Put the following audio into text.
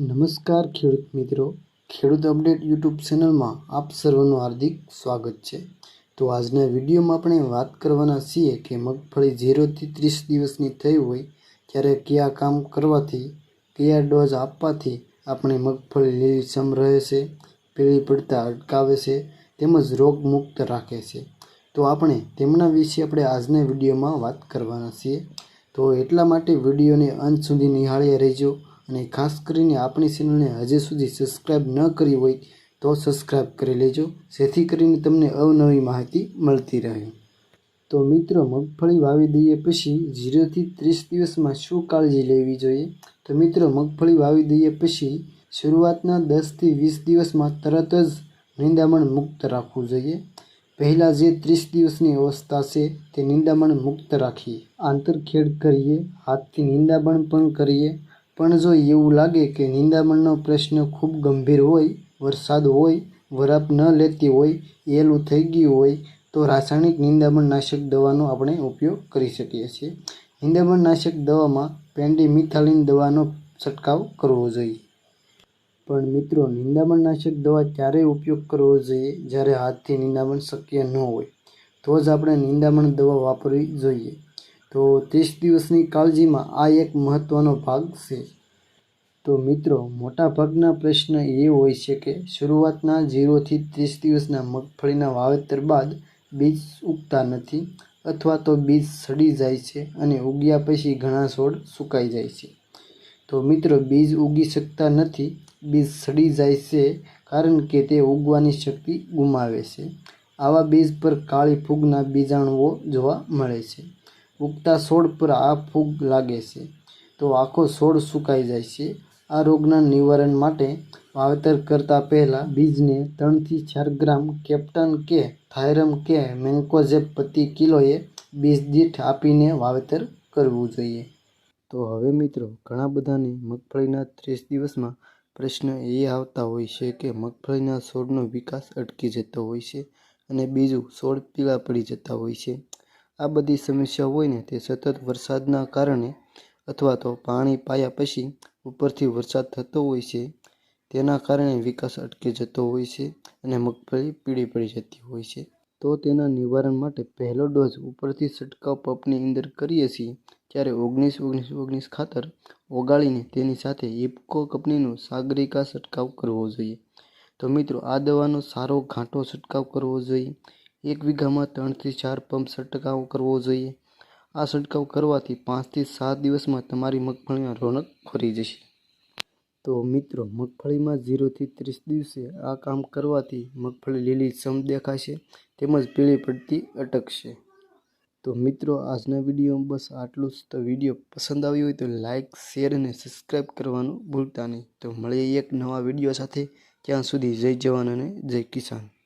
નમસ્કાર ખેડૂત મિત્રો. ખેડૂત અપડેટ યુટ્યુબ ચેનલમાં આપ સર્વનું હાર્દિક સ્વાગત છે. તો આજના વિડીયોમાં આપણે વાત કરવાના છીએ કે મગફળી ઝીરોથી ત્રીસ દિવસની થઈ હોય ત્યારે કયા કામ કરવાથી, કયા ડોઝ આપવાથી આપણે મગફળી લીલીછમ રહે છે, પીળી પડતા અટકાવે છે, તેમજ રોગમુક્ત રાખે છે. તો આપણે તેમના વિશે આપણે આજના વિડીયોમાં વાત કરવાના છીએ. તો એટલા માટે વિડીયોને અંત સુધી નિહાળ્યા રહેજો. અને ખાસ કરીને આપણી ચેનલને હજી સુધી સબસ્ક્રાઈબ ન કરી હોય તો સબસ્ક્રાઈબ કરી લેજો, જેથી કરીને તમને અવનવી માહિતી મળતી રહે. તો મિત્રો, મગફળી વાવી દઈએ પછી જીરોથી ત્રીસ દિવસમાં શું કાળજી લેવી જોઈએ? તો મિત્રો, મગફળી વાવી દઈએ પછી શરૂઆતના દસથી વીસ દિવસમાં તરત જ નિંદામણ મુક્ત રાખવું જોઈએ. પહેલાં જે ત્રીસ દિવસની અવસ્થા છે તે નિંદામણ મુક્ત રાખીએ. આંતરખેડ કરીએ, હાથથી નિંદામણ પણ કરીએ. પણ જો એવું લાગે કે નિંદામણનો પ્રશ્ન ખૂબ ગંભીર હોય, વરસાદ હોય, વરાપ ન લેતી હોય, એલું થઈ ગયું હોય, તો રાસાયણિક નિંદામણનાશક દવાનો આપણે ઉપયોગ કરી શકીએ છીએ. નિંદામણનાશક દવામાં પેન્ડીમિથાલિન દવાનો છંટકાવ કરવો જોઈએ. પણ મિત્રો, નિંદામણનાશક દવા ત્યારે ઉપયોગ કરવો જોઈએ જ્યારે હાથથી નિંદામણ શક્ય ન હોય. તો જ આપણે નિંદામણ દવા વાપરવી જોઈએ. તો ત્રીસ દિવસની કાળજીમાં આ એક મહત્ત્વનો ભાગ છે. તો મિત્રો, મોટાભાગના પ્રશ્ન એ હોય છે કે શરૂઆતના ઝીરોથી ત્રીસ દિવસના મગફળીના વાવેતર બાદ બીજ ઉગતા નથી અથવા તો બીજ સડી જાય છે અને ઉગ્યા પછી ઘણા છોડ સુકાઈ જાય છે. તો મિત્રો, બીજ ઉગી શકતા નથી, બીજ સડી જાય છે કારણ કે તે ઉગવાની શક્તિ ગુમાવે છે. આવા બીજ પર કાળી ફૂગના બીજાણુઓ જોવા મળે છે. ઉગતા છોડ પર આ ફૂગ લાગે છે. તો આખો છોડ સુકાઈ જાય છે. આ રોગના નિવારણ માટે વાવેતર કરતાં પહેલાં બીજને ત્રણથી ચાર ગ્રામ કેપ્ટન કે થાયરમ કે મેન્કોઝેપ પ્રતિ કિલોએ બીજ દીઠ આપીને વાવેતર કરવું જોઈએ. તો હવે મિત્રો, ઘણા બધાને મગફળીના ત્રીસ દિવસમાં પ્રશ્ન એ આવતા હોય છે કે મગફળીના છોડનો વિકાસ અટકી જતો હોય છે અને બીજું છોડ પીળા પડી જતા હોય છે. આ બધી સમસ્યા હોય ને તે સતત વરસાદના કારણે અથવા તો પાણી પાયા પછી ઉપરથી વરસાદ થતો હોય છે. તેના કારણે વિકાસ અટકી જતો હોય છે અને મગફળી પીળી પડી જતી હોય છે. તો તેના નિવારણ માટે પહેલો ડોઝ ઉપરથી છંટકાવ પંપની અંદર કરીએ છીએ. ત્યારે ઓગણીસ ઓગણીસ ઓગણીસ ખાતર ઓગાળીને તેની સાથે ઇફકો કંપનીનું સાગરિકા છંટકાવ કરવો જોઈએ. તો મિત્રો, આ દવાનો સારો ઘાંટો છંટકાવ કરવો જોઈએ. એક વીઘામાં ત્રણથી ચાર પંપ છંટકાવ કરવો જોઈએ. આ છંટકાવ કરવાથી પાંચથી સાત દિવસમાં તમારી મગફળીમાં રોનક ફરી જશે. તો મિત્રો, મગફળીમાં ઝીરોથી ત્રીસ દિવસે આ કામ કરવાથી મગફળી લીલી સમ દેખાશે તેમજ પીળી પડતી અટકશે. તો મિત્રો, આજના વિડીયોમાં બસ આટલું જ. તો વીડિયો પસંદ આવ્યો હોય તો લાઇક શેર અને સબસ્ક્રાઈબ કરવાનું ભૂલતા નહીં. તો મળીએ એક નવા વીડિયો સાથે. ત્યાં સુધી જય જવાન અને જય કિસાન.